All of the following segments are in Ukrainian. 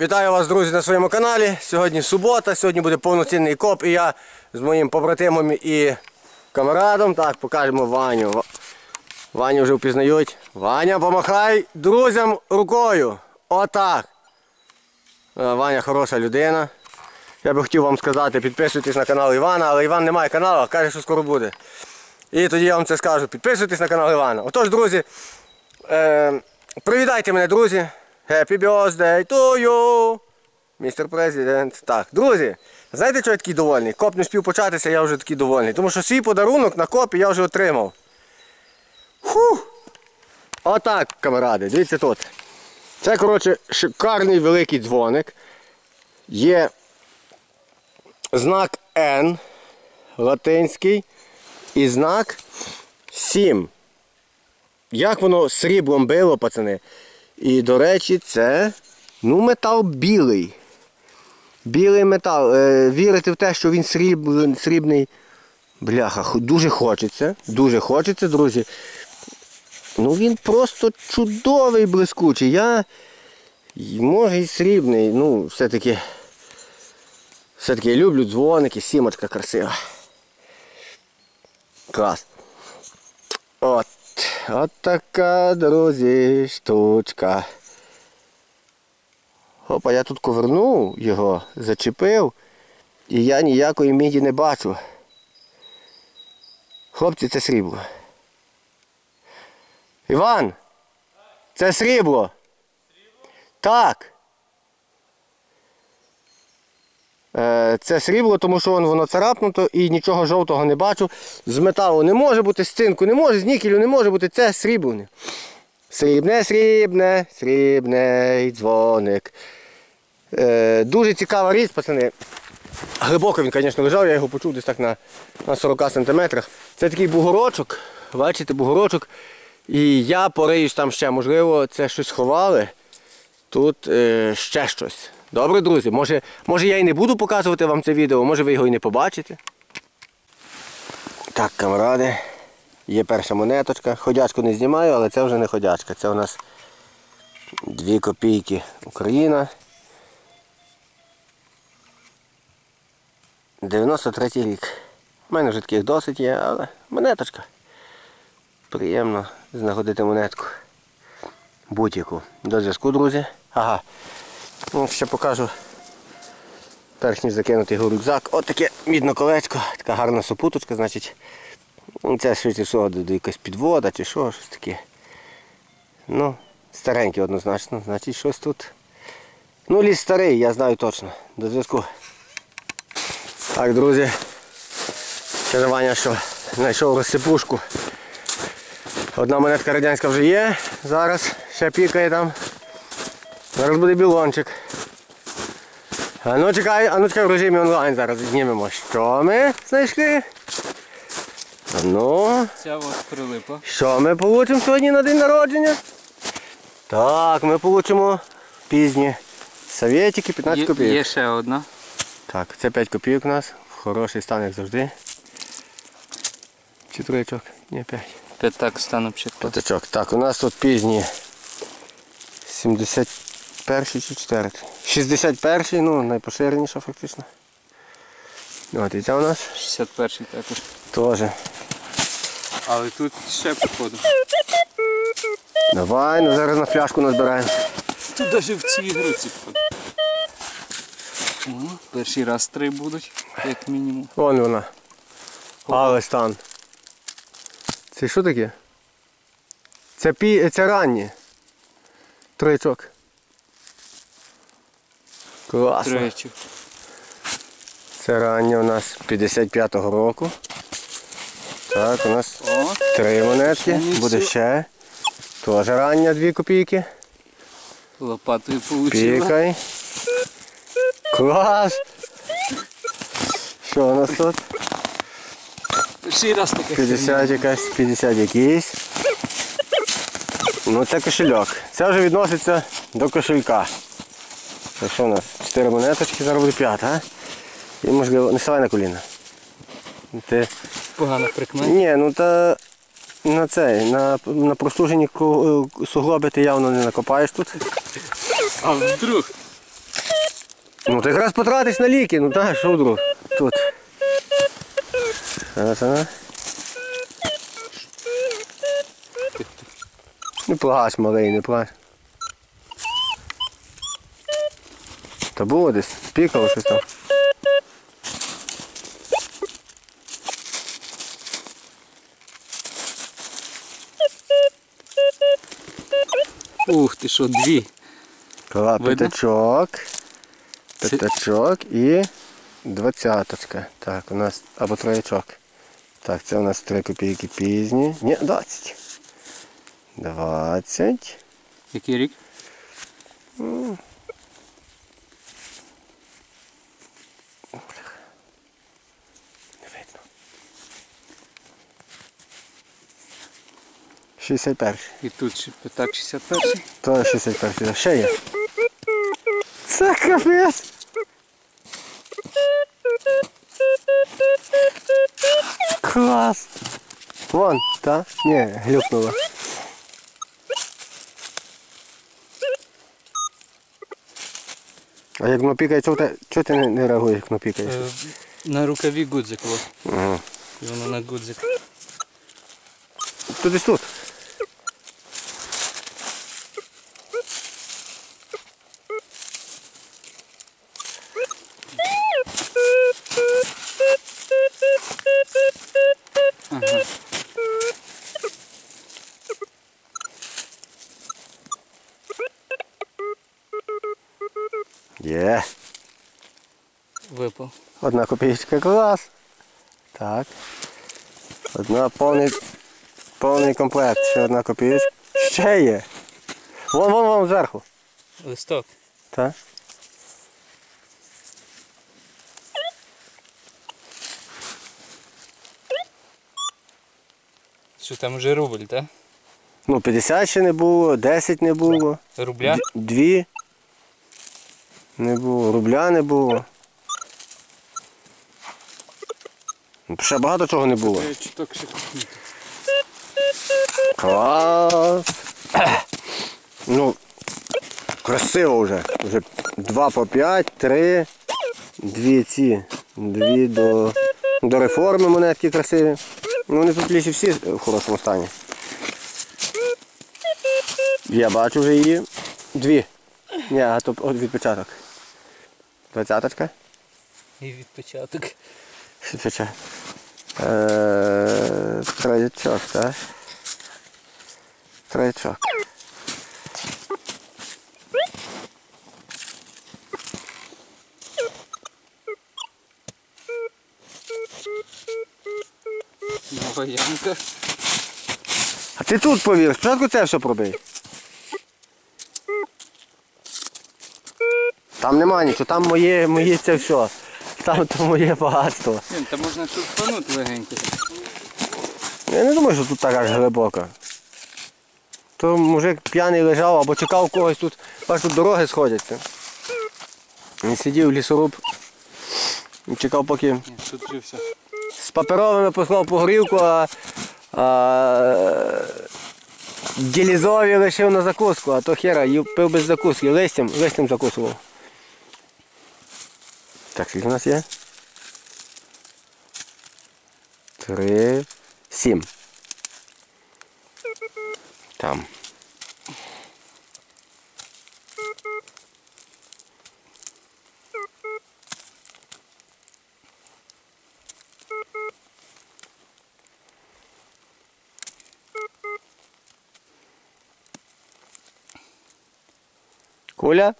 Вітаю вас, друзі, на своєму каналі. Сьогодні субота, сьогодні буде повноцінний коп і я з моїм побратимом і камарадом. Так, покажемо Ваню. Ваню вже впізнають. Ваня, помахай друзям рукою. Отак. Е, Ваня хороша людина. Я би хотів вам сказати, підписуйтесь на канал Івана, але Іван не має каналу, а каже, що скоро буде. І тоді я вам це скажу. Підписуйтесь на канал Івана. Отож, друзі, е, привітайте мене, друзі. Happy birthday to you, містер президент. Так, друзі, знаєте, чого я такий довольний? Коп не спів початися, я вже такий довольний. Тому що свій подарунок на копі я вже отримав. Фух! Отак, камаради, дивіться тут. Це, коротше, шикарний великий дзвоник. Є знак N латинський і знак 7. Як воно сріблом било, пацани. І, до речі, це ну, метал білий. Білий метал. Е, вірити в те, що він сріб, срібний. Бляха, дуже хочеться. Дуже хочеться, друзі. Ну він просто чудовий блискучий. Я може і срібний. Ну, все-таки. Все-таки я люблю дзвоники, сімочка красива. Клас. От. От така, друзі, штучка. Опа, я тут ковернув його, зачепив, і я ніякої міді не бачу. Хлопці, це срібло. Іван! Це срібло. Так. Е, Це срібло, тому що воно, воно царапнуто і нічого жовтого не бачу. З металу не може бути, з цинку не може, з нікелю не може бути. Це сріблене. Срібне, срібне, срібний дзвоник. Е, дуже цікава річ, пацани. Глибоко він, звісно, лежав, я його почув десь так на, на 40 сантиметрах. Це такий бугорочок, бачите, бугорочок. І я пориюсь там ще, можливо, це щось ховали. Тут е, ще щось. Добре, друзі, може, може я і не буду показувати вам це відео, може ви його і не побачите. Так, камради, є перша монеточка. Ходячку не знімаю, але це вже не ходячка. Це у нас 2 копійки Україна. 93 рік. У мене вже таких досить є, але монеточка. Приємно знаходити монетку. Будь-яку. До зв'язку, друзі. Ага. Ну, ще покажу. Перш ніж закинути його рюкзак. От таке мідне колечко, така гарна супуточка, значить. ну, Це швидше всього якась підвода чи що, щось таке. Ну, старенький однозначно, значить щось тут. Ну, ліс старий, я знаю точно. До зв'язку. Так, друзі. Ваня, що знайшов розсипушку. Одна монетка радянська вже є. Зараз ще пікає там. Зараз буде білончик. А ну чекай, а ну чекай в режимі онлайн зараз знімемо. Що ми знайшли? А ну, Ця от прилипа. що ми получимо сьогодні на день народження? Так, ми получимо пізні совєтики, 15 копійок. є ще одна. Так, це 5 копійок у нас. Хороший стан, як завжди. Чи троєчок? Ні, 5. П'ятак стану пчетка. П'ятачок. Так, у нас тут пізні 71 чи 4. 61, ну найпоширеніша фактично. От і ця у нас 61 також. теж. Але тут ще походу. Давай, ну зараз на фляжку назбираємо. Тут навіть в цій груці. О, перший раз три будуть, як мінімум. Вон вона. Але стан. Це що таке? Це пі... це ранні. Троєчок. Класно. Троєчок. Це раннє у нас 55-го року. Так, у нас О, три монетки. Буде ще. Теж рання 2 копійки. лопатою получила. Пікай. Клас! Що у нас тут? Перший раз таке. 50 якась, 50 якийсь. Ну це кошельок. Це вже відноситься до кошелька. Це що у нас? 4 монеточки, зараз буде п'ята, а? І можливо, не ставай на коліна. Ти... Погано прикмет. Ні, ну та на цей, на, на простужені ку- суглоби ти явно не накопаєш тут. А вдруг? Ну ти якраз потратиш на ліки, ну так, що вдруг? Тут. Зараз вона. Не плач, малий, не плач. Та було десь, пікало щось там. Ух ти що, дві. Кла, Видно? п'ятачок. П'ятачок і двадцяточка. Так, у нас або троячок. Так, це у нас 3 копійки пізні. Ні, 20. 20. Який рік? 61. І тут п'ятак 61. То 61. Ще є. Це капець. Клас. Вон, та? Ні, глюкнуло. А як воно пікає, чого ти, ти не, не реагуєш, як воно пікає? Е, На рукаві гудзик. От. Ага. І воно на гудзик. Тут десь тут. Ага. Є. Випав. Одна копійка клас. Так. Одна повний, повний комплект. Ще одна копійка. Ще є. Вон, вон, вон зверху. Листок. Так. Що там вже рубль, так? Ну, 50 ще не було, 10 не було, Рубля? дві не було, рубля не було. Ну, Ще багато чого не було. Купнути. Клас. Ну, красиво вже. Вже два по п'ять, три, дві ці, дві до, до реформи монетки красиві. Ну, вони тут лісі всі в хорошому стані. Я бачу вже її. Дві. Ні, а то от відпечаток. Двадцяточка. І відпечаток. Відпечаток. Е, так? Троячок. Ямка. А ти тут повір, спочатку це все пробий. Там нема нічого, там моє, моє це все. Там то моє багатство. Та можна шурфанути легенько. Я не думаю, що тут так аж глибоко. То мужик п'яний лежав або чекав когось тут, бач, тут дороги сходяться. Він сидів лісоруб і чекав, поки Ні, тут все. з паперовими послав по горілку, а, а ділізові лишив на закуску, а то хера, пив без закуски, листям, листям закусував. Так, скільки у нас є? Три, сім. Там. Куля?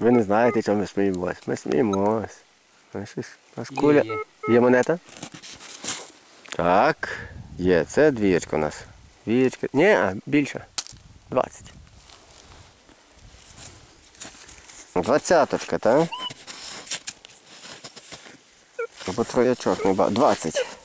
Ви не знаєте, чому ми сміємось. Ми сміємось. Нас куля. Є, є. Є монета? Так. Є, це двієчка у нас. Двієчка. Ні, а, більше. 20. Двадцяточка, так? Або троячок, не ба. 20.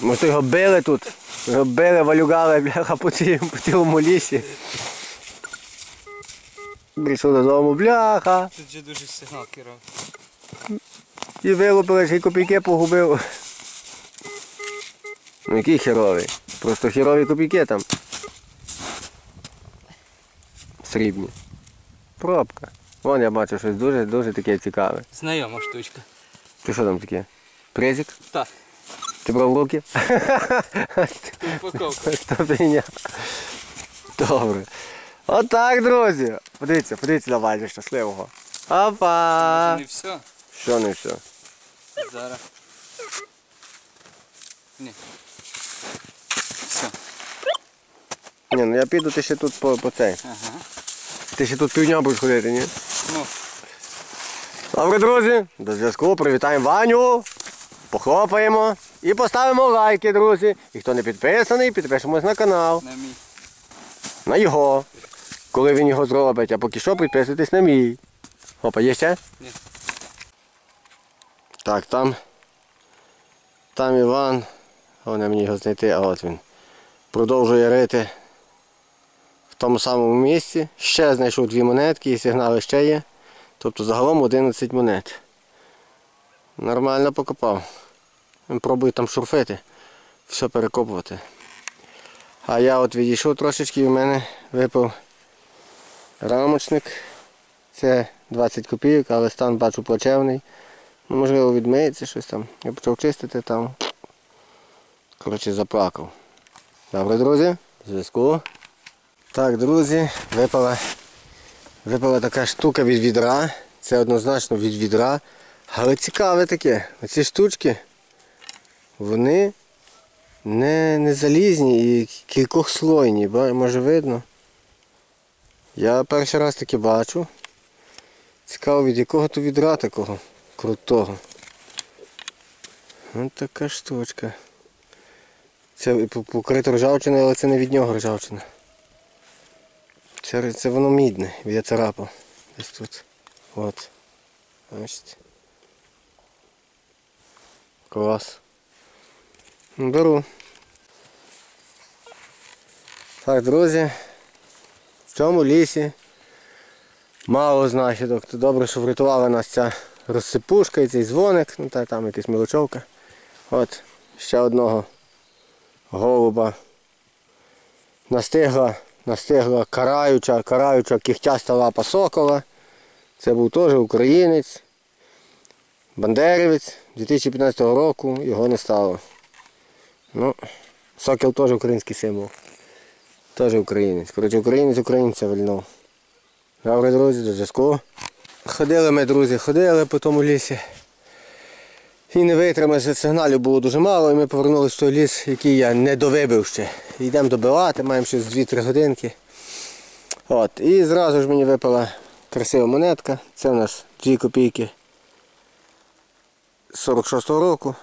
Може його били тут його Били, валюгали, бляха, по цілому, лісі. Прийшов додому, бляха. Тут же дуже сигнал керав. І вилупили, ще й копійки погубив. Ну який херовий? Просто херові копійки там. Срібні. Пробка. Вон я бачу щось дуже дуже таке цікаве. Знайома штучка. Ти що там таке? Презик? Так, Ти брав руки? Що фігня? Добре. Отак, друзі. Подивіться, подивіться, давайте щасливого. Опа! Не все. Що не все? Зараз. Ні. Все. Ні, ну я піду, ти ще тут по, по цей. Ага. Ти ще тут півдня будеш ходити, ні? Ну, Добре, друзі, до зв'язку. Привітаємо Ваню. Похлопаємо і поставимо лайки, друзі. І хто не підписаний, підпишемось на канал. на мій. На його. Коли він його зробить, а поки що підписуйтесь на мій. Опа, є ще? Ні. Так, там. Там Іван. Головне мені його знайти, а от він. Продовжує рити в тому самому місці. Ще знайшов дві монетки і сигнали ще є. Тобто загалом 11 монет. Нормально покопав. Він пробує там шурфити, все перекопувати. А я от відійшов трошечки в мене випав рамочник. Це 20 копійок, але стан бачу плачевний. Ну, можливо, відмиється щось там. Я почав чистити там. Коротше, заплакав. Добре, друзі, зв'язку. Так, друзі, випала, випала така штука від відра. Це однозначно від відра. Але цікаве таке. Оці штучки, вони не, не залізні і кількохслойні, ба- може видно. Я перший раз таке бачу. Цікаво, від якого то відра такого крутого. Ось така штучка. Це по- покрито ржавчиною, але це не від нього ржавчина. Це, це воно мідне, я царапав. Десь тут. От. Бачите. Клас. Беру. Так, друзі. В цьому лісі мало знахідок. То добре, що врятувала нас ця розсипушка і цей дзвоник, ну та там якась мілочовка. От, ще одного голуба. Настигла, настигла караюча, караюча кігтяста лапа сокола. Це був теж українець, бандерівець 2015 року, його не стало. Ну, сокіл теж український символ. Теж українець. Коротше, українець українця вильнув. Добре, друзі, до зв'язку. Ходили ми, друзі, ходили по тому лісі. І не витримався, сигналів було дуже мало, і ми повернулися в той ліс, який я не довибив ще. Йдемо добивати, маємо ще 2-3 годинки. От. І зразу ж мені випала красива монетка. Це у нас 2 копійки 46-го року.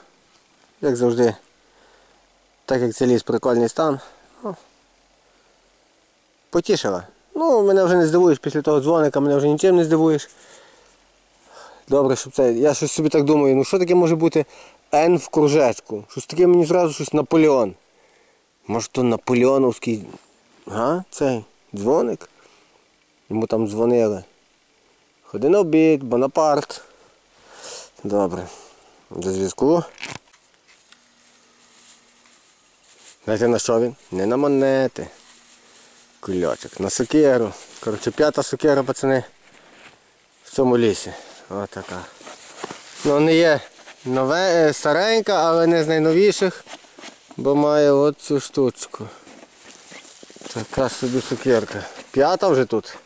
Як завжди, так як це ліс прикольний стан. О. Потішила. Ну, мене вже не здивуєш після того дзвоника, мене вже нічим не здивуєш. Добре, щоб це. Я щось собі так думаю, ну що таке може бути Н в кружечку? Щось таке мені зразу щось Наполеон. Може то Наполеоновський. Га? Цей дзвоник? Йому там дзвонили. Ходи на обід, Бонапарт. Добре. До зв'язку. Знаєте на що він? Не на монети. Кульочок. На сокиру. Коротше, п'ята сокира, пацани. В цьому лісі. Ось така. Ну не є нове, е, старенька, але не з найновіших, бо має от цю штучку. Така собі сукерка. П'ята вже тут.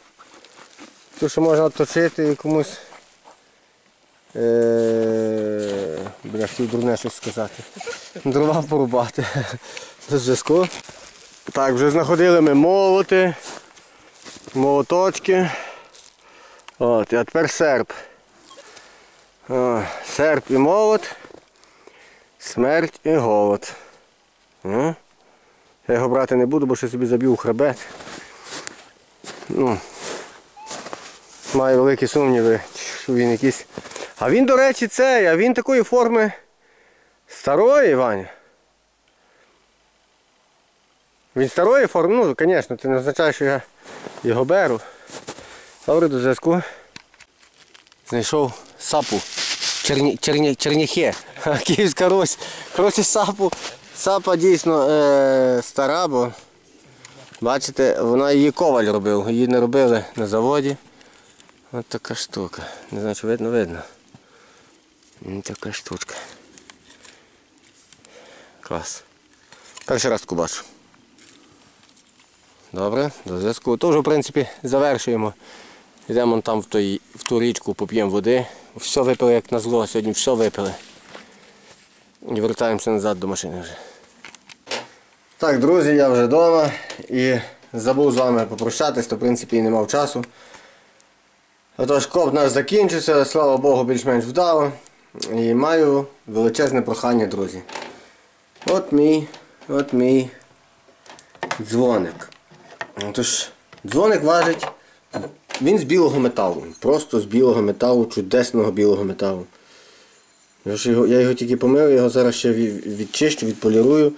Цю що можна точити і комусь. Е... Бля, хотів дурне щось сказати. Дрова порубати. Зв'язку. Так, вже знаходили ми молоти, молоточки. От, а тепер серп. О, серп і молот, смерть і голод. Я його брати не буду, бо ще собі заб'ю хребет. Ну, маю великі сумніви, що він якийсь. А він, до речі, цей, а він такої форми старої, Ваня. Він старої форми, ну, звісно, це не означає, що я його беру. Добре, до зв'язку. Знайшов сапу. Черні, черні, черніхе. Київська Русь. Коротше, сапу. Сапа дійсно е, стара, бо бачите, вона її коваль робив. Її не робили на заводі. Ось така штука. Не знаю, чи видно, видно. Ось така штучка. Клас. Перший раз таку бачу. Добре, до зв'язку. То вже, в принципі, завершуємо. Йдемо там в, той, в ту річку, поп'ємо води. Все випили як на зло, сьогодні все випили. І вертаємося назад до машини вже. Так, друзі, я вже вдома і забув з вами попрощатись, то в принципі і не мав часу. Отож, коп наш закінчився, слава Богу, більш-менш вдало. І маю величезне прохання, друзі. От мій, от мій дзвоник. Тож, дзвоник важить, він з білого металу. Просто з білого металу, чудесного білого металу. Я, його, я його тільки помив, його зараз ще відчищу, відполірую.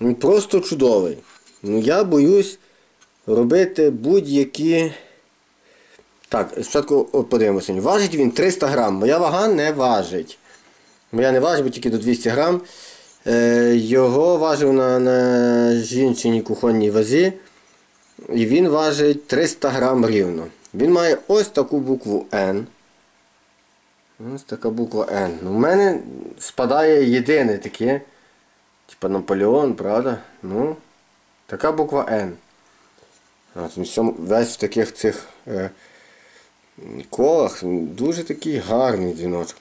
Він просто чудовий. Ну, я боюсь робити будь-які. Так, спочатку подивимося. Важить він 300 грам. Моя вага не важить. Моя не важить, бо тільки до 200 грам. Е, його важив на, на жінчиній кухонній вазі. І він важить 300 грам рівно. Він має ось таку букву N. Ось така буква N. Ну, в мене спадає єдине таке. Типа Наполеон, правда? Ну, така буква N. Весь в таких цих е, колах дуже такий гарний дзвіночок.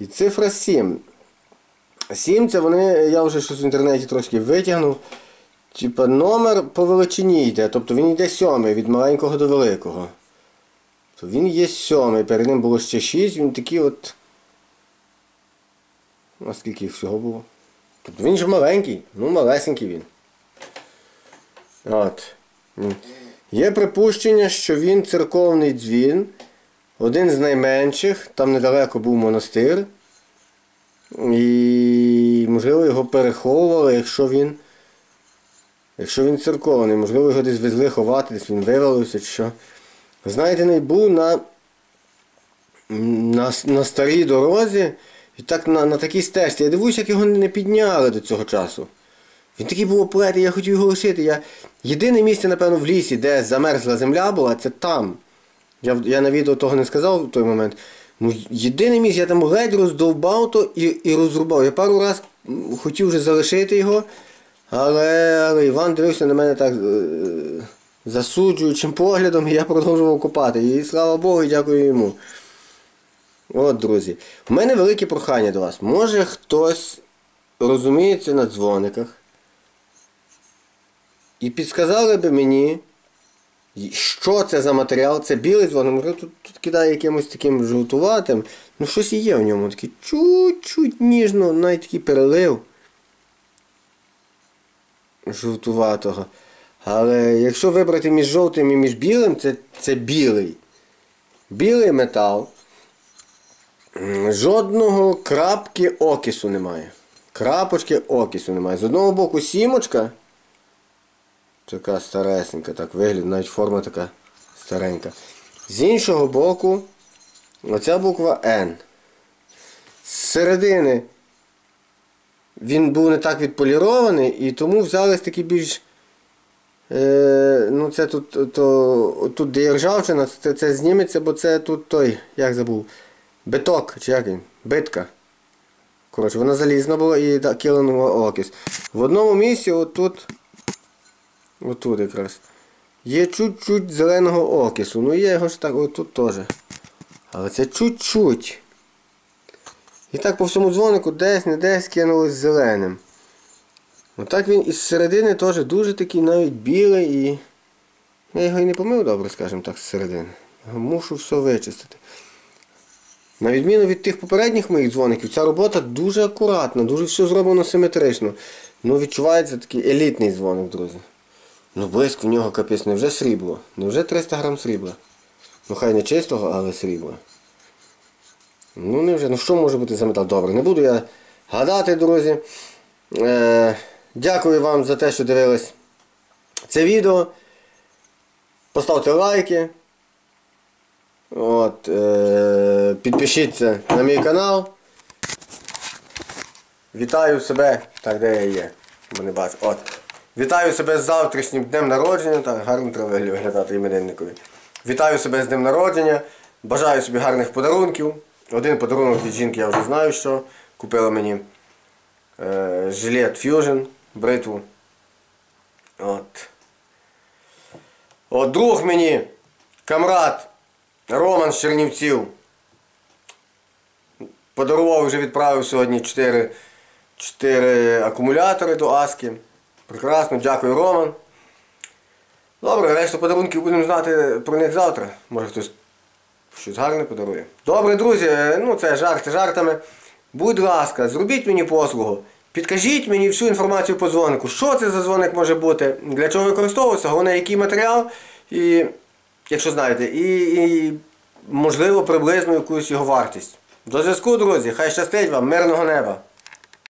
І цифра 7. 7 це вони, я вже щось в інтернеті трошки витягнув. Типа номер по величині йде, тобто він йде сьомий від маленького до великого. То він є сьомий, перед ним було ще 6, він такий от. А скільки їх всього було? Тобто він же маленький, ну малесенький він. От. Є припущення, що він церковний дзвін, один з найменших, там недалеко був монастир. І можливо його переховували, якщо він. Якщо він церковний, можливо, його десь везли ховати, десь він вивалився чи що. Знайдений був на, на, на старій дорозі і так на, на такій стежці. Я дивуюся, як його не підняли до цього часу. Він такий був оплетий, я хотів його лишити. Я... Єдине місце, напевно, в лісі, де замерзла земля була, це там. Я, я на відео того не сказав в той момент. Ну, єдине місце, я там ледь роздовбав то і, і розрубав. Я пару раз хотів вже залишити його, але, але Іван дивився на мене так е, засуджуючим поглядом, і я продовжував копати. І слава Богу, і дякую йому. От, друзі. У мене велике прохання до вас. Може хтось розуміється на дзвониках і підсказали би мені, що це за матеріал? Це білий дзвоник, може тут, тут кидає якимось таким жовтуватим. Ну щось і є в ньому, такий чуть-чуть ніжно, навіть такий перелив жовтуватого. Але якщо вибрати між жовтим і між білим, це, це білий. Білий метал. Жодного крапки окису немає. Крапочки окису немає. З одного боку сімочка. Така старесенька, так вигляд, навіть форма така старенька. З іншого боку, оця буква N. З середини він був не так відполірований, і тому взялись такі більш. Е, ну це тут, то, тут де ржавчина, це, це зніметься, бо це тут той, як забув, биток, чи як він? Битка. Коротше, вона залізна була і да, киленула окись. В одному місці отут, отут якраз, є чуть-чуть зеленого окису. Ну є його ж так, отут теж. Але це чуть-чуть. І так по всьому дзвонику десь не десь кинулось зеленим. Отак він із середини теж дуже такий навіть білий і. Я його і не помив добре, скажімо так, з середини. Його мушу все вичистити. На відміну від тих попередніх моїх дзвоників, ця робота дуже акуратна, дуже все зроблено симетрично. Ну відчувається такий елітний дзвоник, друзі. Ну блиск в нього капець, невже срібло? Невже 300 грам срібла? Ну хай не чистого, але срібла. Ну невже, ну що може бути за метал? Добре, не буду я гадати, друзі. Е, дякую вам за те, що дивились це відео. Поставте лайки. От, е, підпишіться на мій канал. Вітаю себе. Так, де я є? Бо не бачу. От. Вітаю себе з завтрашнім днем народження. Так, гарно треба виглядати іменинникові. Вітаю себе з днем народження. Бажаю собі гарних подарунків. Один подарунок від жінки я вже знаю, що купила мені е, жилет Fusion, бритву. От. От друг мені, камрад Роман з Чернівців. Подарував вже відправив сьогодні 4, 4 акумулятори до Аски. Прекрасно, дякую, Роман. Добре, решту подарунків будемо знати про них завтра. Може хтось щось гарне подарує. Добре, друзі, ну це жарти жартами. Будь ласка, зробіть мені послугу. Підкажіть мені всю інформацію по дзвонику. Що це за дзвоник може бути, для чого використовується, головне, який матеріал, і, якщо знаєте, і, і можливо приблизно якусь його вартість. До зв'язку, друзі, хай щастить вам, мирного неба!